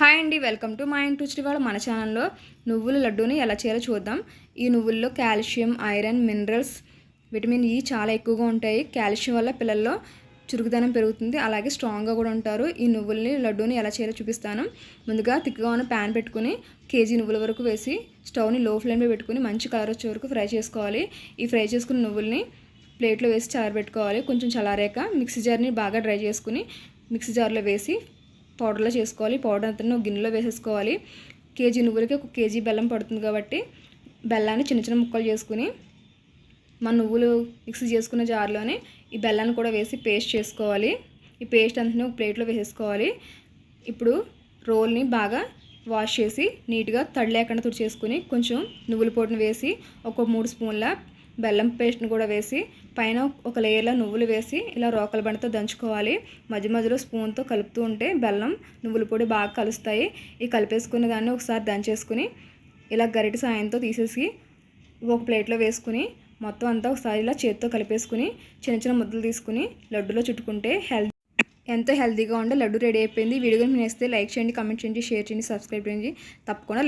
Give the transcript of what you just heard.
Hi అండి welcome to మా ఇంటి శ్రీవాళ్ళ వాళ్ళ మన ఛానల్లో. నువ్వుల లడ్డూని ఎలా చేయాలో చూద్దాం. ఈ నువ్వుల్లో calcium iron minerals vitamin E చాలా ఎక్కువగా ఉంటాయి. కాల్షియం వల్ల పిల్లల్లో చురుకుదనం పెరుగుతుంది. అలాగే స్ట్రాంగ్గా కూడా ఉంటారు. ఈ నువ్వుల్ని లడ్డూని ఎలా చేయాలో చూపిస్తాను. ముందుగా తిక్కగా ఉన్న ప్యాన్ పెట్టుకుని కేజీ నువ్వుల వరకు వేసి స్టవ్ని లో ఫ్లేమ్లో పెట్టుకుని మంచి కలర్ వచ్చే వరకు ఫ్రై చేసుకోవాలి. ఈ ఫ్రై చేసుకున్న నువ్వుల్ని ప్లేట్లో వేసి చల్లారబెట్టుకోవాలి కొంచెం చలారాక మిక్సీ జార్ని బాగా డ్రై చేసుకుని మిక్సీ జార్లో వేసి పౌడర్లో చేసుకోవాలి. పౌడర్ అంతా గిన్నెలో వేసేసుకోవాలి. కేజీ నువ్వులకి ఒక కేజీ బెల్లం పడుతుంది కాబట్టి బెల్లాన్ని చిన్న చిన్న ముక్కలు చేసుకుని మన నువ్వులు మిక్స్ చేసుకున్న జార్లోనే ఈ బెల్లాన్ని కూడా వేసి పేస్ట్ చేసుకోవాలి. ఈ పేస్ట్ అంతా ఒక ప్లేట్లో వేసేసుకోవాలి. ఇప్పుడు రోల్ని బాగా వాష్ చేసి నీట్గా తడి లేకుండా తుడిచేసుకుని కొంచెం నువ్వుల పొడిని వేసి ఒక మూడు స్పూన్ల బెల్లం పేస్ట్ని కూడా వేసి పైన ఒక లేయర్లో నువ్వులు వేసి ఇలా రోకల బండితో దంచుకోవాలి. మధ్య మధ్యలో స్పూన్తో కలుపుతూ ఉంటే బెల్లం నువ్వుల పొడి బాగా కలుస్తాయి. ఈ కలిపేసుకున్న దాన్ని ఒకసారి దంచేసుకుని ఇలా గరిటి సాయంతో తీసేసి ఒక ప్లేట్లో వేసుకుని మొత్తం అంతా ఒకసారి ఇలా చేతితో కలిపేసుకుని చిన్న చిన్న ముద్దలు తీసుకుని లడ్డులో చుట్టుకుంటే హెల్త్ ఎంతో హెల్తీగా ఉండే లడ్డు రెడీ అయిపోయింది. వీడియో నేస్తే లైక్ చేయండి కమెంట్ చేయండి షేర్ చేయండి సబ్స్క్రైబ్ చేయండి. తప్పకుండా